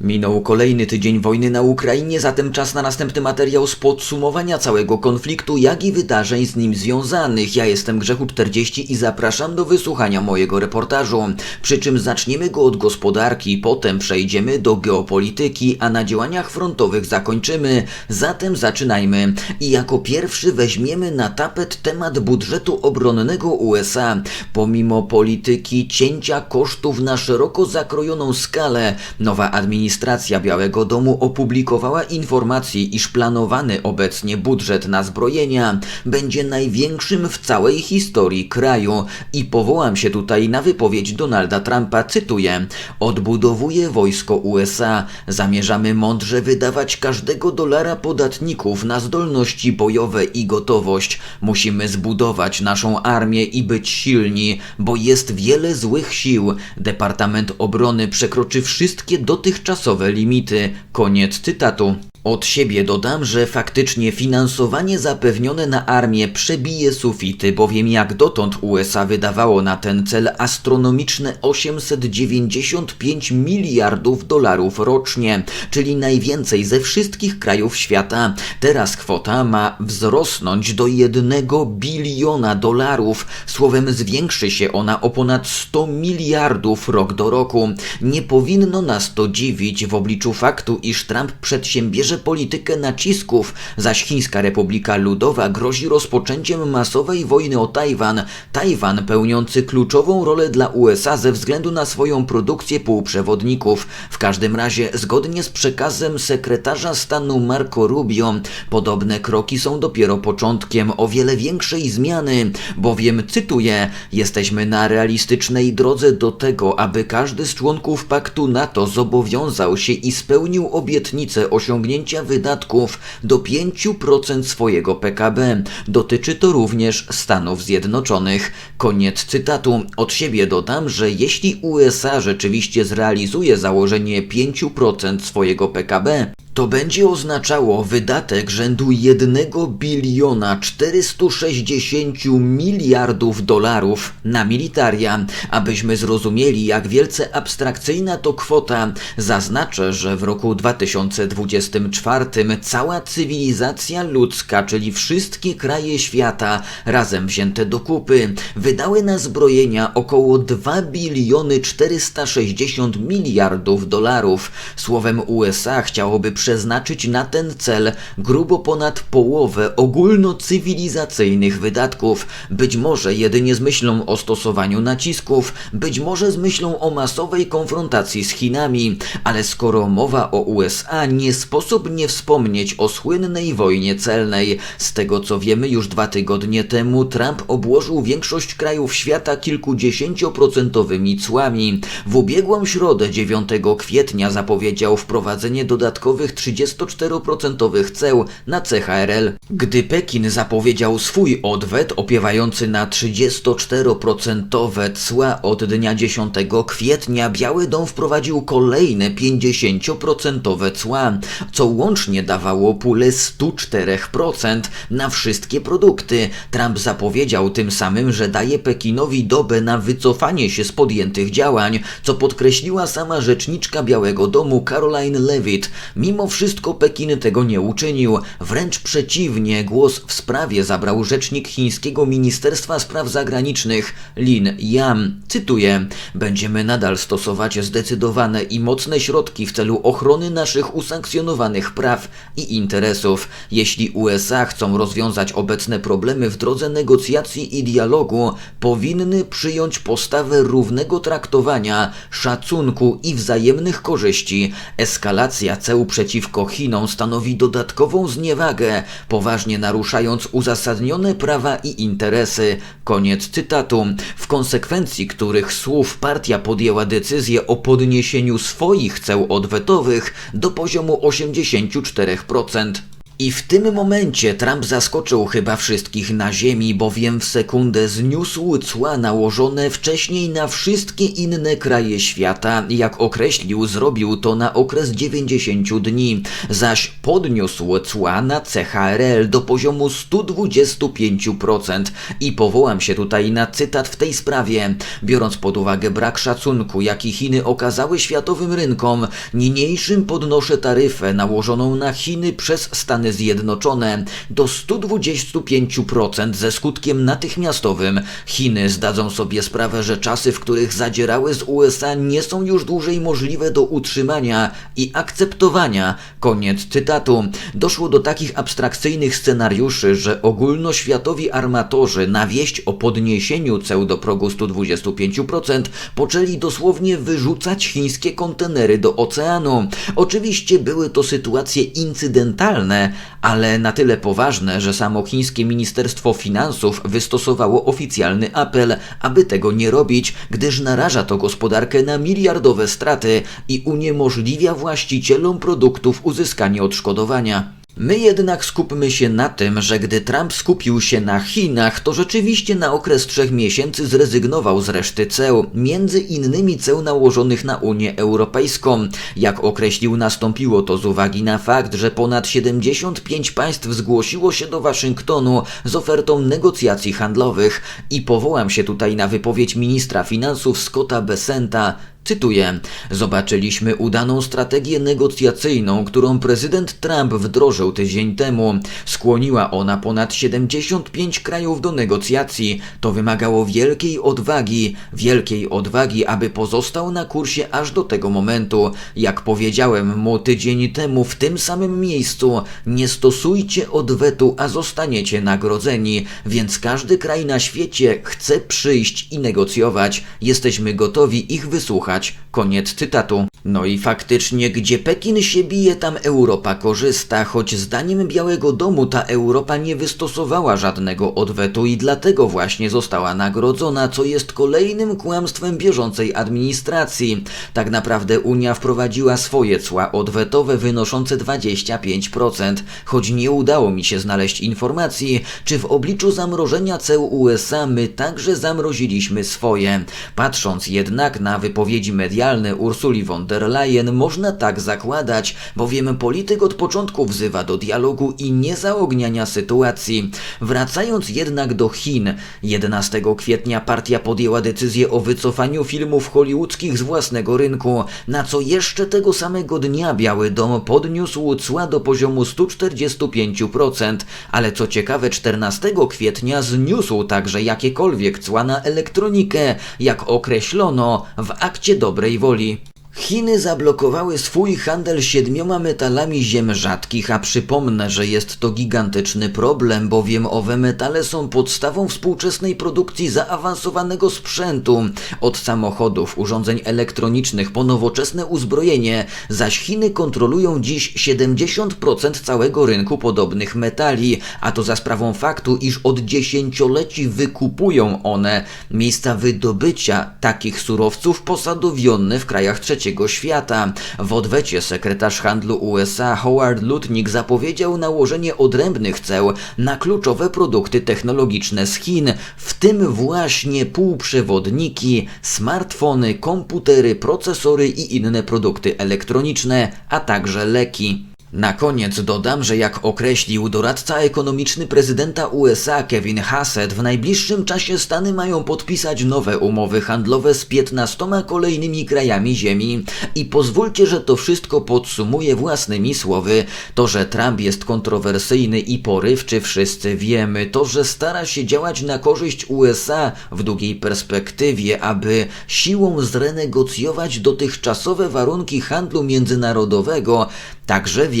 Minął kolejny tydzień wojny na Ukrainie, zatem czas na następny materiał z podsumowania całego konfliktu, jak i wydarzeń z nim związanych. Ja jestem Grzechu40 i zapraszam do wysłuchania mojego reportażu. Przy czym zaczniemy go od gospodarki, potem przejdziemy do geopolityki, a na działaniach frontowych zakończymy. Zatem zaczynajmy. I jako pierwszy weźmiemy na tapet temat budżetu obronnego USA. Pomimo polityki cięcia kosztów na szeroko zakrojoną skalę, nowa administracja Administracja Białego Domu opublikowała informację, iż planowany obecnie budżet na zbrojenia będzie największym w całej historii kraju i powołam się tutaj na wypowiedź Donalda Trumpa, cytuję: Odbudowuje wojsko USA. Zamierzamy mądrze wydawać każdego dolara podatników na zdolności bojowe i gotowość. Musimy zbudować naszą armię i być silni, bo jest wiele złych sił. Departament Obrony przekroczy wszystkie dotychczasowe czasowe limity. Koniec cytatu. Od siebie dodam, że faktycznie finansowanie zapewnione na armię przebije sufity, bowiem jak dotąd USA wydawało na ten cel astronomiczne 895 miliardów dolarów rocznie, czyli najwięcej ze wszystkich krajów świata. Teraz kwota ma wzrosnąć do 1 biliona dolarów, słowem zwiększy się ona o ponad 100 miliardów rok do roku. Nie powinno nas to dziwić w obliczu faktu, iż Trump przedsiębierze politykę nacisków, zaś Chińska Republika Ludowa grozi rozpoczęciem masowej wojny o Tajwan. Tajwan pełniący kluczową rolę dla USA ze względu na swoją produkcję półprzewodników. W każdym razie, zgodnie z przekazem sekretarza stanu Marco Rubio, podobne kroki są dopiero początkiem o wiele większej zmiany, bowiem, cytuję, jesteśmy na realistycznej drodze do tego, aby każdy z członków paktu NATO zobowiązał się i spełnił obietnicę osiągnięcia wydatków do 5% swojego PKB. Dotyczy to również Stanów Zjednoczonych. Koniec cytatu. Od siebie dodam, że jeśli USA rzeczywiście zrealizuje założenie 5% swojego PKB, to będzie oznaczało wydatek rzędu 1 biliona 460 miliardów dolarów na militaria. Abyśmy zrozumieli, jak wielce abstrakcyjna to kwota, zaznaczę, że w roku 2024 cała cywilizacja ludzka, czyli wszystkie kraje świata, razem wzięte do kupy, wydały na zbrojenia około 2 biliony 460 miliardów dolarów. Słowem USA chciałoby przy przeznaczyć na ten cel grubo ponad połowę ogólnocywilizacyjnych wydatków, być może jedynie z myślą o stosowaniu nacisków, być może z myślą o masowej konfrontacji z Chinami, ale skoro mowa o USA, nie sposób nie wspomnieć o słynnej wojnie celnej. Z tego co wiemy już dwa tygodnie temu Trump obłożył większość krajów świata kilkudziesięcioprocentowymi cłami. W ubiegłą środę 9 kwietnia zapowiedział wprowadzenie dodatkowych 34% ceł na CHRL. Gdy Pekin zapowiedział swój odwet opiewający na 34% cła od dnia 10 kwietnia, Biały Dom wprowadził kolejne 50% cła, co łącznie dawało pulę 104% na wszystkie produkty. Trump zapowiedział tym samym, że daje Pekinowi dobę na wycofanie się z podjętych działań, co podkreśliła sama rzeczniczka Białego Domu Caroline Levitt. Mimo wszystko Pekin tego nie uczynił. Wręcz przeciwnie, głos w sprawie zabrał rzecznik chińskiego Ministerstwa Spraw Zagranicznych Lin Yan. Cytuję: Będziemy nadal stosować zdecydowane i mocne środki w celu ochrony naszych usankcjonowanych praw i interesów. Jeśli USA chcą rozwiązać obecne problemy w drodze negocjacji i dialogu, powinny przyjąć postawę równego traktowania, szacunku i wzajemnych korzyści. Eskalacja ceł przeciw przeciwko Chinom stanowi dodatkową zniewagę, poważnie naruszając uzasadnione prawa i interesy. Koniec cytatu. W konsekwencji których słów partia podjęła decyzję o podniesieniu swoich ceł odwetowych do poziomu 84%. I w tym momencie Trump zaskoczył chyba wszystkich na ziemi, bowiem w sekundę zniósł cła nałożone wcześniej na wszystkie inne kraje świata. Jak określił, zrobił to na okres 90 dni, zaś podniósł cła na CHRL do poziomu 125%. I powołam się tutaj na cytat w tej sprawie. Biorąc pod uwagę brak szacunku, jaki Chiny okazały światowym rynkom, niniejszym podnoszę taryfę nałożoną na Chiny przez Stany Zjednoczone do 125% ze skutkiem natychmiastowym. Chiny zdadzą sobie sprawę, że czasy, w których zadzierały z USA nie są już dłużej możliwe do utrzymania i akceptowania. Koniec cytatu. Doszło do takich abstrakcyjnych scenariuszy, że ogólnoświatowi armatorzy na wieść o podniesieniu ceł do progu 125% poczęli dosłownie wyrzucać chińskie kontenery do oceanu. Oczywiście były to sytuacje incydentalne, ale na tyle poważne, że samo chińskie Ministerstwo Finansów wystosowało oficjalny apel, aby tego nie robić, gdyż naraża to gospodarkę na miliardowe straty i uniemożliwia właścicielom produktów uzyskanie odszkodowania. My jednak skupmy się na tym, że gdy Trump skupił się na Chinach, to rzeczywiście na okres trzech miesięcy zrezygnował z reszty ceł, między innymi ceł nałożonych na Unię Europejską. Jak określił, nastąpiło to z uwagi na fakt, że ponad 75 państw zgłosiło się do Waszyngtonu z ofertą negocjacji handlowych i powołam się tutaj na wypowiedź ministra finansów Scotta Besenta, Cytuję: Zobaczyliśmy udaną strategię negocjacyjną, którą prezydent Trump wdrożył tydzień temu. Skłoniła ona ponad 75 krajów do negocjacji. To wymagało wielkiej odwagi, wielkiej odwagi, aby pozostał na kursie aż do tego momentu. Jak powiedziałem mu tydzień temu w tym samym miejscu, nie stosujcie odwetu, a zostaniecie nagrodzeni, więc każdy kraj na świecie chce przyjść i negocjować. Jesteśmy gotowi ich wysłuchać. Koniec cytatu. No i faktycznie, gdzie Pekin się bije, tam Europa korzysta, choć zdaniem Białego Domu ta Europa nie wystosowała żadnego odwetu i dlatego właśnie została nagrodzona, co jest kolejnym kłamstwem bieżącej administracji. Tak naprawdę Unia wprowadziła swoje cła odwetowe wynoszące 25%, choć nie udało mi się znaleźć informacji, czy w obliczu zamrożenia ceł USA my także zamroziliśmy swoje. Patrząc jednak na wypowiedzi medialne Ursuli von der Leyen można tak zakładać, bowiem polityk od początku wzywa do dialogu i niezaogniania sytuacji. Wracając jednak do Chin, 11 kwietnia partia podjęła decyzję o wycofaniu filmów hollywoodzkich z własnego rynku, na co jeszcze tego samego dnia Biały Dom podniósł cła do poziomu 145%, ale co ciekawe 14 kwietnia zniósł także jakiekolwiek cła na elektronikę, jak określono w akcie dobrej woli. Chiny zablokowały swój handel siedmioma metalami ziem rzadkich, a przypomnę, że jest to gigantyczny problem, bowiem owe metale są podstawą współczesnej produkcji zaawansowanego sprzętu, od samochodów, urządzeń elektronicznych po nowoczesne uzbrojenie, zaś Chiny kontrolują dziś 70% całego rynku podobnych metali, a to za sprawą faktu, iż od dziesięcioleci wykupują one miejsca wydobycia takich surowców posadowione w krajach trzeciego trzeciego świata. W odwecie sekretarz handlu USA Howard Lutnick zapowiedział nałożenie odrębnych ceł na kluczowe produkty technologiczne z Chin, w tym właśnie półprzewodniki, smartfony, komputery, procesory i inne produkty elektroniczne, a także leki. Na koniec dodam, że jak określił doradca ekonomiczny prezydenta USA Kevin Hassett, w najbliższym czasie Stany mają podpisać nowe umowy handlowe z 15 kolejnymi krajami Ziemi. I pozwólcie, że to wszystko podsumuję własnymi słowy. To, że Trump jest kontrowersyjny i porywczy, wszyscy wiemy. To, że stara się działać na korzyść USA w długiej perspektywie, aby siłą zrenegocjować dotychczasowe warunki handlu międzynarodowego, Także wiemy,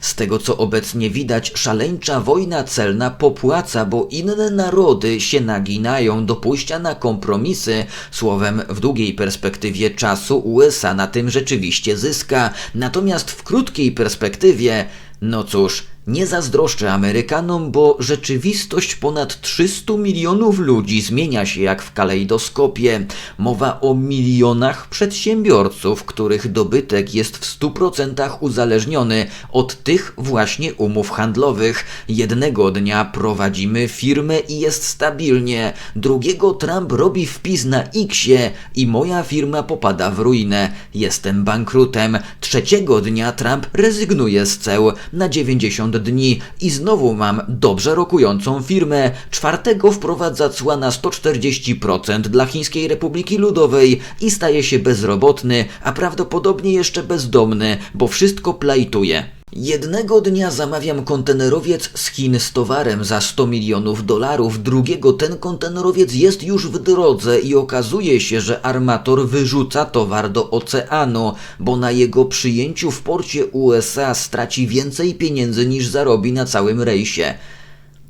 z tego co obecnie widać, szaleńcza wojna celna popłaca, bo inne narody się naginają do pójścia na kompromisy. Słowem, w długiej perspektywie czasu USA na tym rzeczywiście zyska, natomiast w krótkiej perspektywie no cóż, Nie zazdroszczę Amerykanom, bo rzeczywistość ponad 300 milionów ludzi zmienia się jak w kalejdoskopie. Mowa o milionach przedsiębiorców, których dobytek jest w 100% uzależniony od tych właśnie umów handlowych. Jednego dnia prowadzimy firmę i jest stabilnie, drugiego Trump robi wpis na Xie i moja firma popada w ruinę. Jestem bankrutem. Trzeciego dnia Trump rezygnuje z ceł na 90 dni i znowu mam dobrze rokującą firmę. Czwartego wprowadza cła na 140% dla Chińskiej Republiki Ludowej i staje się bezrobotny, a prawdopodobnie jeszcze bezdomny, bo wszystko plajtuje. Jednego dnia zamawiam kontenerowiec z Chin z towarem za 100 milionów dolarów, drugiego ten kontenerowiec jest już w drodze i okazuje się, że armator wyrzuca towar do oceanu, bo na jego przyjęciu w porcie USA straci więcej pieniędzy niż zarobi na całym rejsie.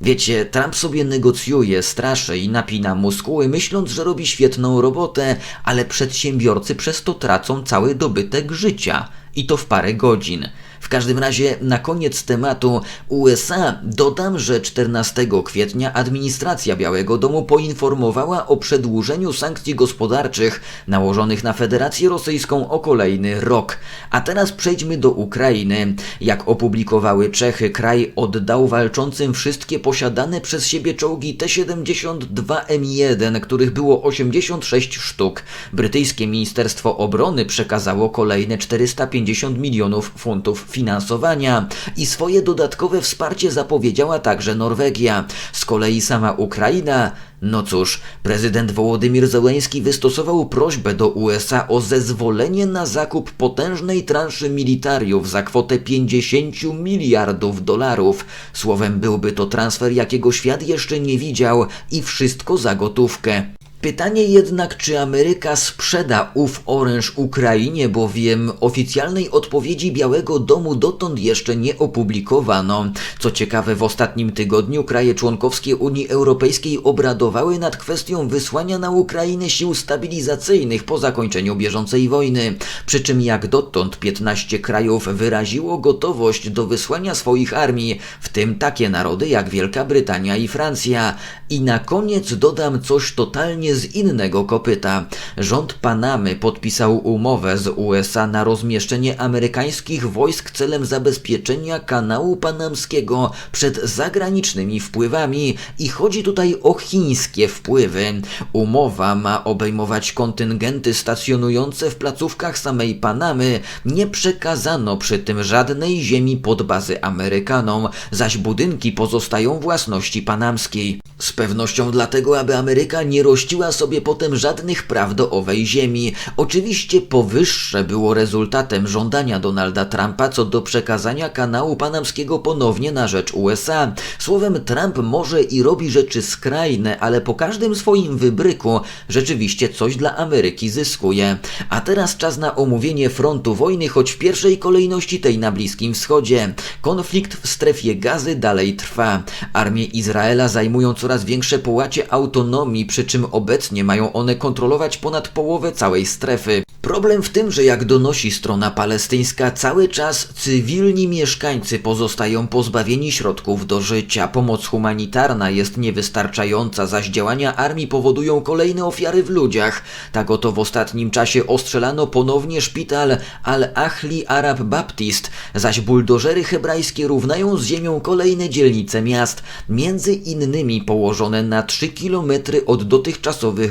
Wiecie, Trump sobie negocjuje, straszy i napina muskuły, myśląc, że robi świetną robotę, ale przedsiębiorcy przez to tracą cały dobytek życia. I to w parę godzin. W każdym razie na koniec tematu USA dodam, że 14 kwietnia administracja Białego Domu poinformowała o przedłużeniu sankcji gospodarczych nałożonych na Federację Rosyjską o kolejny rok. A teraz przejdźmy do Ukrainy. Jak opublikowały Czechy, kraj oddał walczącym wszystkie posiadane przez siebie czołgi T-72M1, których było 86 sztuk. Brytyjskie Ministerstwo Obrony przekazało kolejne 450 milionów funtów finansowania i swoje dodatkowe wsparcie zapowiedziała także Norwegia. Z kolei sama Ukraina no cóż, prezydent Wołodymir Zełenski wystosował prośbę do USA o zezwolenie na zakup potężnej transzy militariów za kwotę 50 miliardów dolarów. Słowem, byłby to transfer, jakiego świat jeszcze nie widział i wszystko za gotówkę. Pytanie jednak, czy Ameryka sprzeda ów oręż Ukrainie, bowiem oficjalnej odpowiedzi Białego Domu dotąd jeszcze nie opublikowano. Co ciekawe, w ostatnim tygodniu kraje członkowskie Unii Europejskiej obradowały nad kwestią wysłania na Ukrainę sił stabilizacyjnych po zakończeniu bieżącej wojny. Przy czym jak dotąd 15 krajów wyraziło gotowość do wysłania swoich armii, w tym takie narody jak Wielka Brytania i Francja. I na koniec dodam coś totalnie z innego kopyta. Rząd Panamy podpisał umowę z USA na rozmieszczenie amerykańskich wojsk celem zabezpieczenia kanału panamskiego przed zagranicznymi wpływami i chodzi tutaj o chińskie wpływy. Umowa ma obejmować kontyngenty stacjonujące w placówkach samej Panamy. Nie przekazano przy tym żadnej ziemi pod bazy Amerykanom, zaś budynki pozostają własności panamskiej. Z pewnością dlatego, aby Ameryka nie rościła sobie potem żadnych praw do owej ziemi. Oczywiście powyższe było rezultatem żądania Donalda Trumpa co do przekazania kanału panamskiego ponownie na rzecz USA. Słowem, Trump może i robi rzeczy skrajne, ale po każdym swoim wybryku rzeczywiście coś dla Ameryki zyskuje. A teraz czas na omówienie frontu wojny, choć w pierwszej kolejności tej na Bliskim Wschodzie. Konflikt w strefie gazy dalej trwa. Armie Izraela zajmują coraz większe połacie autonomii, przy czym obecnie mają one kontrolować ponad połowę całej strefy. Problem w tym, że jak donosi strona palestyńska, cały czas cywilni mieszkańcy pozostają pozbawieni środków do życia. Pomoc humanitarna jest niewystarczająca, zaś działania armii powodują kolejne ofiary w ludziach. Tak oto w ostatnim czasie ostrzelano ponownie szpital Al-Ahli Arab Baptist, zaś buldożery hebrajskie równają z ziemią kolejne dzielnice miast, między innymi położone na 3 km od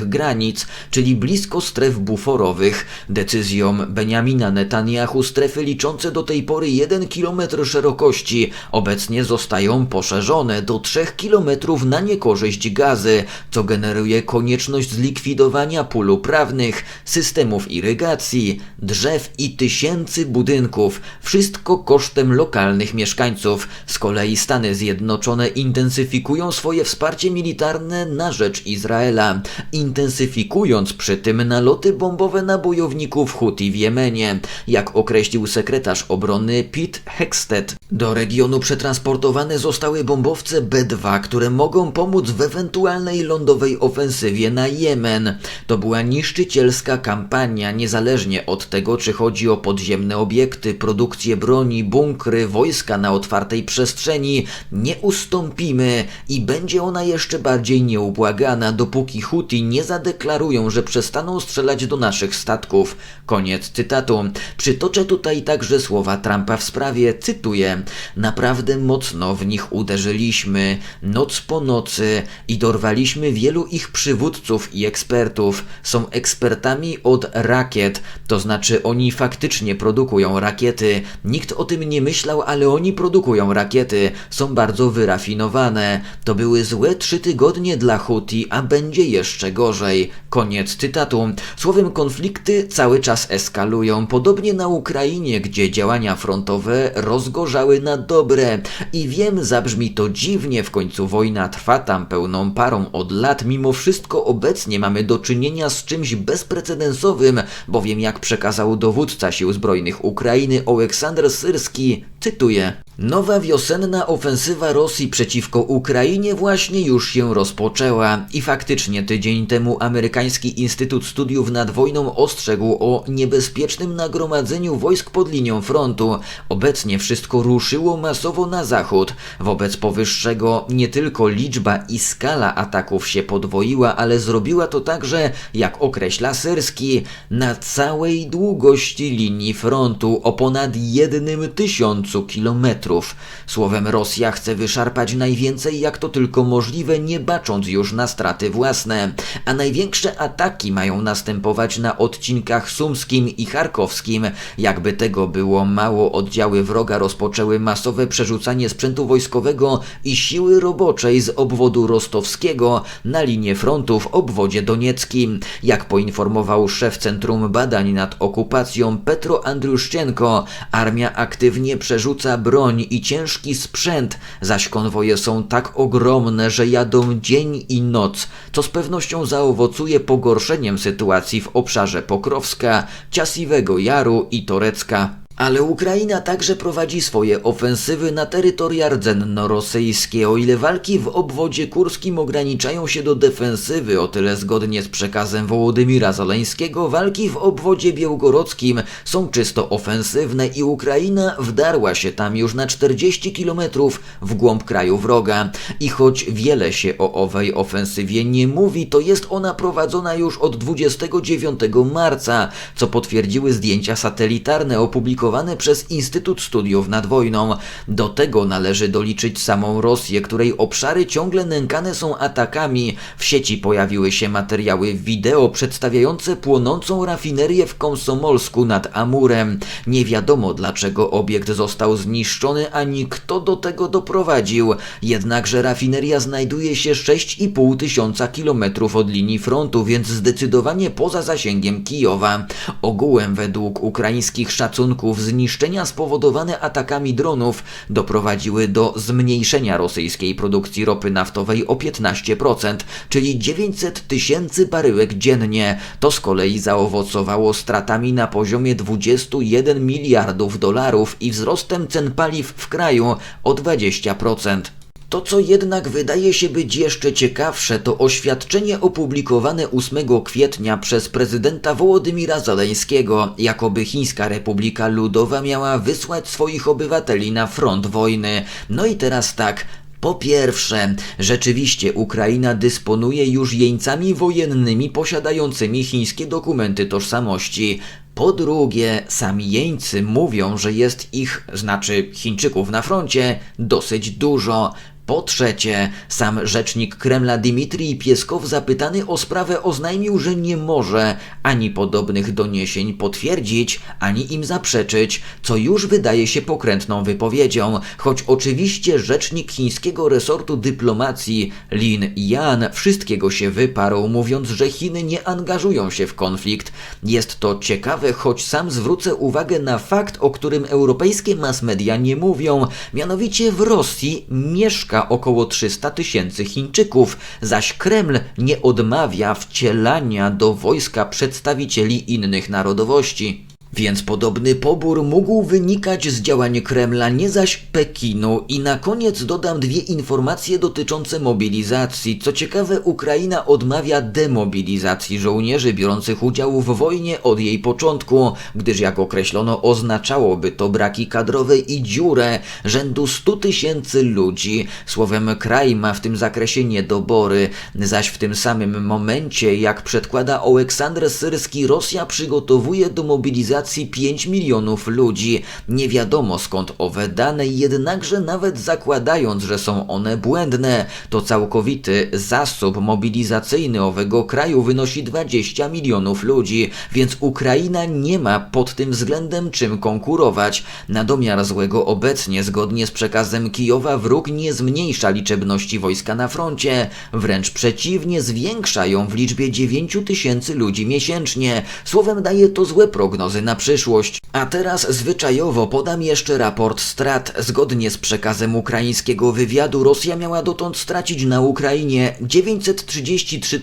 granic, czyli blisko stref buforowych. Decyzją Benjamina Netanyahu strefy liczące do tej pory 1 km szerokości obecnie zostają poszerzone do 3 km na niekorzyść gazy, co generuje konieczność zlikwidowania pól uprawnych, systemów irygacji, drzew i tysięcy budynków, wszystko kosztem lokalnych mieszkańców. Z kolei Stany Zjednoczone intensyfikują swoje wsparcie militarne na rzecz Izraela, intensyfikując przy tym naloty bombowe na bojowników Huti w Jemenie. Jak określił sekretarz obrony Pete Hexted, do regionu przetransportowane zostały bombowce B-2, które mogą pomóc w ewentualnej lądowej ofensywie na Jemen. To była niszczycielska kampania, niezależnie od tego, czy chodzi o podziemne obiekty, produkcję broni, bunkry, wojska na otwartej przestrzeni. Nie ustąpimy i będzie ona jeszcze bardziej nieubłagana, dopóki Huti nie zadeklarują, że przestaną strzelać do naszych statków. Koniec cytatu. Przytoczę tutaj także słowa Trumpa w sprawie, cytuję, naprawdę mocno w nich uderzyliśmy, noc po nocy i dorwaliśmy wielu ich przywódców i ekspertów. Są ekspertami od rakiet, to znaczy oni faktycznie produkują rakiety. Nikt o tym nie myślał, ale oni produkują rakiety. Są bardzo wyrafinowane. To były złe trzy tygodnie dla Huti, a będzie jeszcze gorzej. Koniec cytatu. Słowem konflikty cały czas eskalują, podobnie na Ukrainie, gdzie działania frontowe rozgorzały na dobre. I wiem, zabrzmi to dziwnie, w końcu wojna trwa tam pełną parą od lat, mimo wszystko obecnie mamy do czynienia z czymś bezprecedensowym, bowiem jak przekazał dowódca sił zbrojnych Ukrainy Oleksandr Syrski, cytuję: Nowa wiosenna ofensywa Rosji przeciwko Ukrainie właśnie już się rozpoczęła i faktycznie tydzień temu amerykański Instytut Studiów nad Wojną ostrzegł o niebezpiecznym nagromadzeniu wojsk pod linią frontu. Obecnie wszystko ruszyło masowo na zachód. Wobec powyższego nie tylko liczba i skala ataków się podwoiła, ale zrobiła to także, jak określa Syrski, na całej długości linii frontu o ponad jednym tysiącu kilometrów. Słowem Rosja chce wyszarpać najwięcej jak to tylko możliwe, nie bacząc już na straty własne. A największe ataki mają następować na odcinkach sumskim i charkowskim. Jakby tego było mało, oddziały wroga rozpoczęły masowe przerzucanie sprzętu wojskowego i siły roboczej z obwodu rostowskiego na linię frontu w obwodzie donieckim. Jak poinformował szef Centrum Badań nad Okupacją Petro Andruszczenko, armia aktywnie przerzuca broń i ciężki sprzęt, zaś konwoje są tak ogromne, że jadą dzień i noc, co z pewnością zaowocuje pogorszeniem sytuacji w obszarze Pokrowska, Ciasiwego Jaru i Torecka. Ale Ukraina także prowadzi swoje ofensywy na terytoria rdzenno-rosyjskie. O ile walki w obwodzie kurskim ograniczają się do defensywy, o tyle zgodnie z przekazem Wołodymira Zaleńskiego, walki w obwodzie białgorodzkim są czysto ofensywne i Ukraina wdarła się tam już na 40 kilometrów w głąb kraju wroga. I choć wiele się o owej ofensywie nie mówi, to jest ona prowadzona już od 29 marca, co potwierdziły zdjęcia satelitarne opublikowane przez Instytut Studiów nad Wojną. Do tego należy doliczyć samą Rosję, której obszary ciągle nękane są atakami. W sieci pojawiły się materiały wideo przedstawiające płonącą rafinerię w Komsomolsku nad Amurem. Nie wiadomo dlaczego obiekt został zniszczony, ani kto do tego doprowadził. Jednakże rafineria znajduje się 6,5 tysiąca kilometrów od linii frontu, więc zdecydowanie poza zasięgiem Kijowa. Ogółem według ukraińskich szacunków zniszczenia spowodowane atakami dronów doprowadziły do zmniejszenia rosyjskiej produkcji ropy naftowej o 15%, czyli 900 tysięcy baryłek dziennie. To z kolei zaowocowało stratami na poziomie 21 miliardów dolarów i wzrostem cen paliw w kraju o 20%. To, co jednak wydaje się być jeszcze ciekawsze, to oświadczenie opublikowane 8 kwietnia przez prezydenta Wołodymira Zaleńskiego, jakoby Chińska Republika Ludowa miała wysłać swoich obywateli na front wojny. No i teraz tak, po pierwsze, rzeczywiście Ukraina dysponuje już jeńcami wojennymi posiadającymi chińskie dokumenty tożsamości. Po drugie, sami jeńcy mówią, że jest ich, znaczy Chińczyków na froncie, dosyć dużo. Po trzecie, sam rzecznik Kremla Dmitrij Pieskow zapytany o sprawę oznajmił, że nie może ani podobnych doniesień potwierdzić, ani im zaprzeczyć, co już wydaje się pokrętną wypowiedzią, choć oczywiście rzecznik chińskiego resortu dyplomacji Lin Yan wszystkiego się wyparł, mówiąc, że Chiny nie angażują się w konflikt. Jest to ciekawe, choć sam zwrócę uwagę na fakt, o którym europejskie mass media nie mówią, mianowicie w Rosji mieszka około 300 tysięcy Chińczyków, zaś Kreml nie odmawia wcielania do wojska przedstawicieli innych narodowości. Więc podobny pobór mógł wynikać z działań Kremla, nie zaś Pekinu. I na koniec dodam dwie informacje dotyczące mobilizacji. Co ciekawe, Ukraina odmawia demobilizacji żołnierzy biorących udział w wojnie od jej początku, gdyż jak określono oznaczałoby to braki kadrowe i dziurę rzędu 100 tysięcy ludzi. Słowem, kraj ma w tym zakresie niedobory, zaś w tym samym momencie, jak przedkłada Aleksander Syrski, Rosja przygotowuje do mobilizacji 5 milionów ludzi. Nie wiadomo skąd owe dane, jednakże nawet zakładając, że są one błędne, to całkowity zasób mobilizacyjny owego kraju wynosi 20 milionów ludzi, więc Ukraina nie ma pod tym względem czym konkurować. Na domiar złego obecnie, zgodnie z przekazem Kijowa, wróg nie zmniejsza liczebności wojska na froncie, wręcz przeciwnie, zwiększa ją w liczbie 9 tysięcy ludzi miesięcznie. Słowem daje to złe prognozy na przyszłość. A teraz zwyczajowo podam jeszcze raport strat. Zgodnie z przekazem ukraińskiego wywiadu Rosja miała dotąd stracić na Ukrainie 933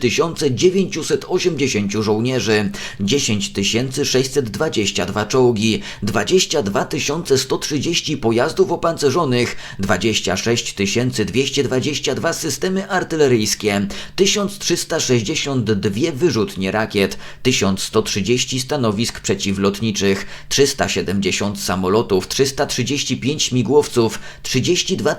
980 żołnierzy, 10 622 czołgi, 22 130 pojazdów opancerzonych, 26 222 systemy artyleryjskie, 1362 wyrzutnie rakiet, 1130 stanowisk przeciwlotniczych, 370 samolotów, 335 śmigłowców, 32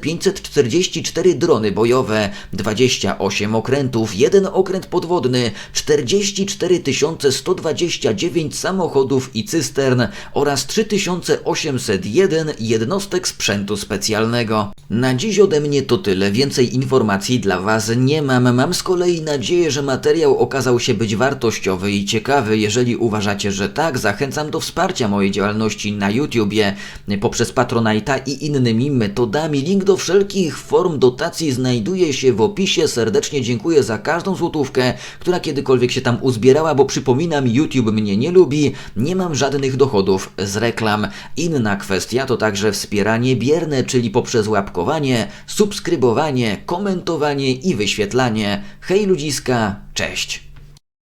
544 drony bojowe, 28 okrętów, jeden okręt podwodny, 44 129 samochodów i cystern oraz 3801 jednostek sprzętu specjalnego. Na dziś ode mnie to tyle. Więcej informacji dla Was nie mam. Mam z kolei nadzieję, że materiał okazał się być wartościowy i ciekawy. Jeżeli uważacie, że tak, zachęcam do wsparcia mojej działalności na YouTubie poprzez Patronite'a i innymi metodami. Link do wszelkich form dotacji znajduje się w opisie. Serdecznie dziękuję za każdą złotówkę, która kiedykolwiek się tam uzbierała, bo przypominam, YouTube mnie nie lubi, nie mam żadnych dochodów z reklam. Inna kwestia to także wspieranie bierne, czyli poprzez łapkowanie, subskrybowanie, komentowanie i wyświetlanie. Hej ludziska, cześć!